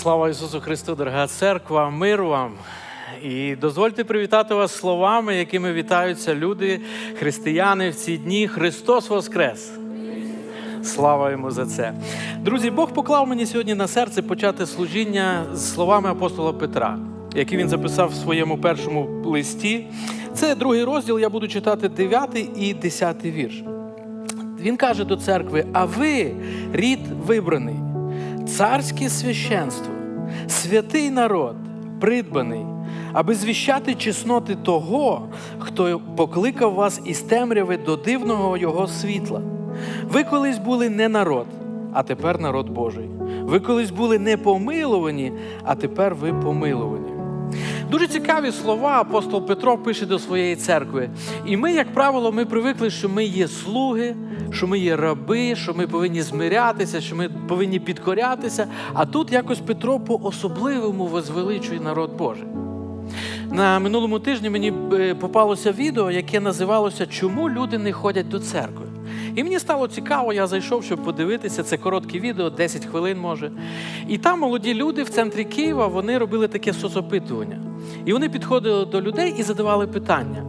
Слава Ісусу Христу, дорога церква, мир вам. І дозвольте привітати вас словами, якими вітаються люди, християни в ці дні. Христос Воскрес! Слава йому за це. Друзі, Бог поклав мені сьогодні на серце почати служіння з словами апостола Петра, які він записав в своєму першому листі. Це другий розділ, я буду читати 9 і 10 вірш. Він каже до церкви: А ви рід вибраний, царське священство, святий народ, придбаний, аби звіщати чесноти того, хто покликав вас із темряви до дивного Його світла. Ви колись були не народ, а тепер народ Божий. Ви колись були не помилувані, а тепер ви помилувані. Дуже цікаві слова апостол Петро пише до своєї церкви. І ми, як правило, ми привикли, що ми є слуги, що ми є раби, що ми повинні змирятися, що ми повинні підкорятися. А тут якось Петро по-особливому возвеличує народ Божий. На минулому тижні мені е, попалося відео, яке називалося Чому люди не ходять до церкви? І мені стало цікаво, я зайшов, щоб подивитися. Це коротке відео, 10 хвилин може. І там молоді люди в центрі Києва вони робили таке соцопитування. І вони підходили до людей і задавали питання.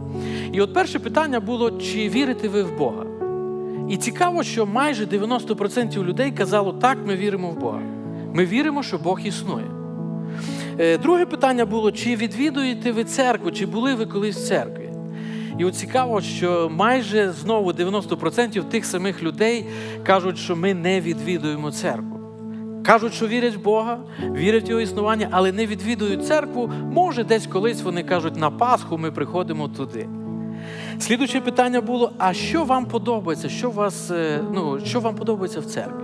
І от перше питання було: чи вірите ви в Бога? І цікаво, що майже 90% людей казало, так, ми віримо в Бога. Ми віримо, що Бог існує. Е, Друге питання було: чи відвідуєте ви церкву, чи були ви колись в церкві? І от цікаво, що майже знову 90% тих самих людей кажуть, що ми не відвідуємо церкву. Кажуть, що вірять в Бога, вірять в його існування, але не відвідують церкву. Може, десь колись вони кажуть, на Пасху ми приходимо туди. Слідуюче питання було: а що вам подобається? Що, вас, е, ну, що вам подобається в церкві?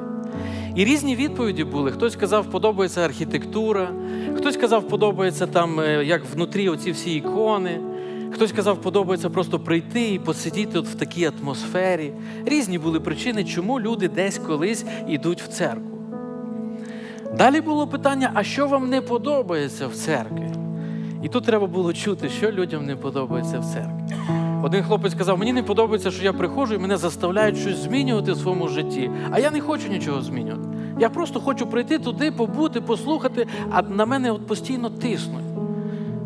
І різні відповіді були. Хтось казав, подобається архітектура, хтось казав, подобається там, е, як внутрі оці всі ікони. Хтось казав, подобається просто прийти і посидіти от в такій атмосфері. Різні були причини, чому люди десь колись йдуть в церкву. Далі було питання: а що вам не подобається в церкві? І тут треба було чути, що людям не подобається в церкві. Один хлопець сказав: мені не подобається, що я приходжу і мене заставляють щось змінювати в своєму житті, а я не хочу нічого змінювати. Я просто хочу прийти туди, побути, послухати, а на мене от постійно тиснуть.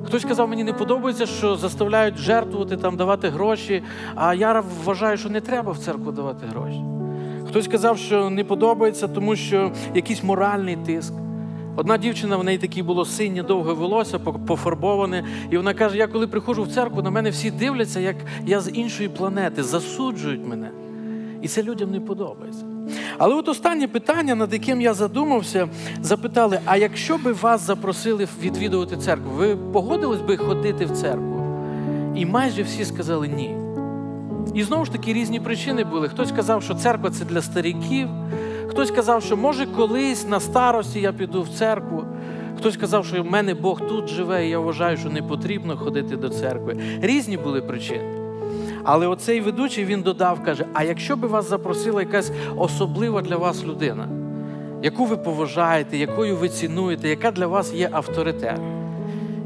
Хтось сказав, мені не подобається, що заставляють жертвувати, там, давати гроші, а я вважаю, що не треба в церкву давати гроші. Хтось сказав, що не подобається, тому що якийсь моральний тиск. Одна дівчина, в неї таке було синє, довге волосся, пофарбоване, і вона каже: я коли приходжу в церкву, на мене всі дивляться, як я з іншої планети, засуджують мене. І це людям не подобається. Але от останнє питання, над яким я задумався, запитали: а якщо би вас запросили відвідувати церкву, ви погодились би ходити в церкву? І майже всі сказали ні. І знову ж таки різні причини були. Хтось сказав, що церква це для стариків, хтось казав, що може колись на старості я піду в церкву. Хтось казав, що в мене Бог тут живе, і я вважаю, що не потрібно ходити до церкви. Різні були причини. Але оцей ведучий він додав, каже: а якщо би вас запросила якась особлива для вас людина, яку ви поважаєте, якою ви цінуєте, яка для вас є авторитет?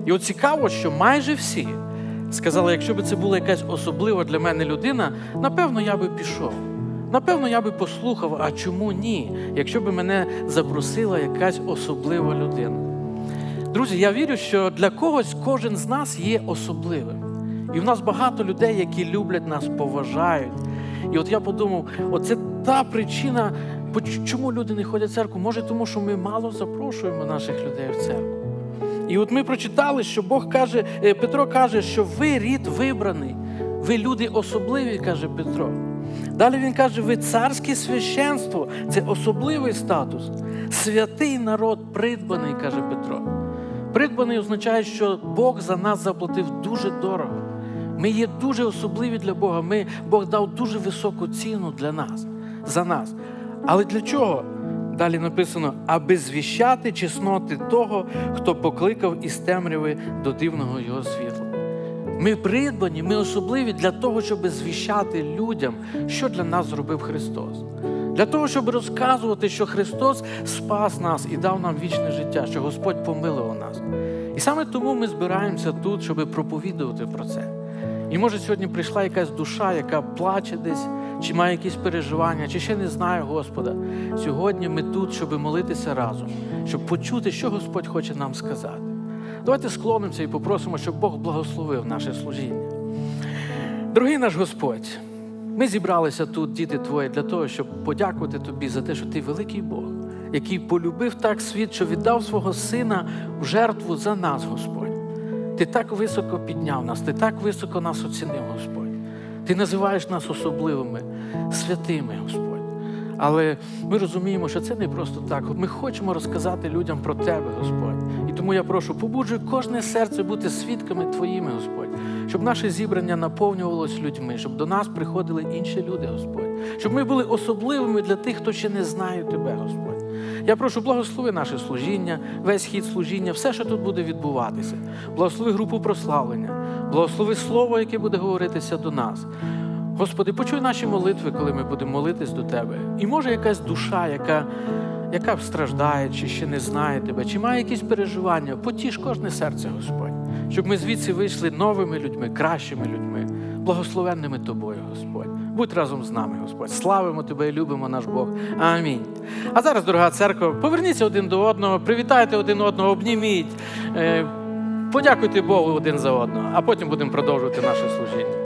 І от цікаво, що майже всі сказали, якщо б це була якась особлива для мене людина, напевно, я би пішов. Напевно, я би послухав, а чому ні, якщо б мене запросила якась особлива людина. Друзі, я вірю, що для когось кожен з нас є особливим. І в нас багато людей, які люблять нас, поважають. І от я подумав, оце та причина, чому люди не ходять в церкву. Може, тому що ми мало запрошуємо наших людей в церкву. І от ми прочитали, що Бог каже, Петро каже, що ви рід вибраний, ви люди особливі, каже Петро. Далі він каже, ви царське священство, це особливий статус. Святий народ придбаний, каже Петро. Придбаний означає, що Бог за нас заплатив дуже дорого. Ми є дуже особливі для Бога. Ми, Бог дав дуже високу ціну для нас, за нас. Але для чого? Далі написано, аби звіщати чесноти того, хто покликав із темряви до дивного його світла. Ми придбані, ми особливі для того, щоб звіщати людям, що для нас зробив Христос. Для того, щоб розказувати, що Христос спас нас і дав нам вічне життя, що Господь помилував нас. І саме тому ми збираємося тут, щоб проповідувати про це. І може сьогодні прийшла якась душа, яка плаче десь, чи має якісь переживання, чи ще не знає Господа. Сьогодні ми тут, щоб молитися разом, щоб почути, що Господь хоче нам сказати. Давайте склонимося і попросимо, щоб Бог благословив наше служіння. Дорогий наш Господь, ми зібралися тут, діти твої, для того, щоб подякувати тобі за те, що ти великий Бог, який полюбив так світ, що віддав свого сина в жертву за нас, Господь. Ти так високо підняв нас, ти так високо нас оцінив, Господь. Ти називаєш нас особливими, святими, Господь. Але ми розуміємо, що це не просто так. Ми хочемо розказати людям про Тебе, Господь. І тому я прошу, побуджуй кожне серце бути свідками Твоїми, Господь, щоб наше зібрання наповнювалось людьми, щоб до нас приходили інші люди, Господь, щоб ми були особливими для тих, хто ще не знає Тебе, Господь. Я прошу, благослови наше служіння, весь хід служіння, все, що тут буде відбуватися. Благослови групу прославлення, благослови слово, яке буде говоритися до нас. Господи, почуй наші молитви, коли ми будемо молитись до Тебе. І може якась душа, яка, яка страждає, чи ще не знає Тебе, чи має якісь переживання, потіш кожне серце, Господь, щоб ми звідси вийшли новими людьми, кращими людьми, благословенними Тобою, Господь. Будь разом з нами, Господь. Славимо Тебе і любимо наш Бог. Амінь. А зараз, дорога церква, поверніться один до одного, привітайте один одного, обніміть. е, Подякуйте Богу один за одного, а потім будемо продовжувати наше служіння.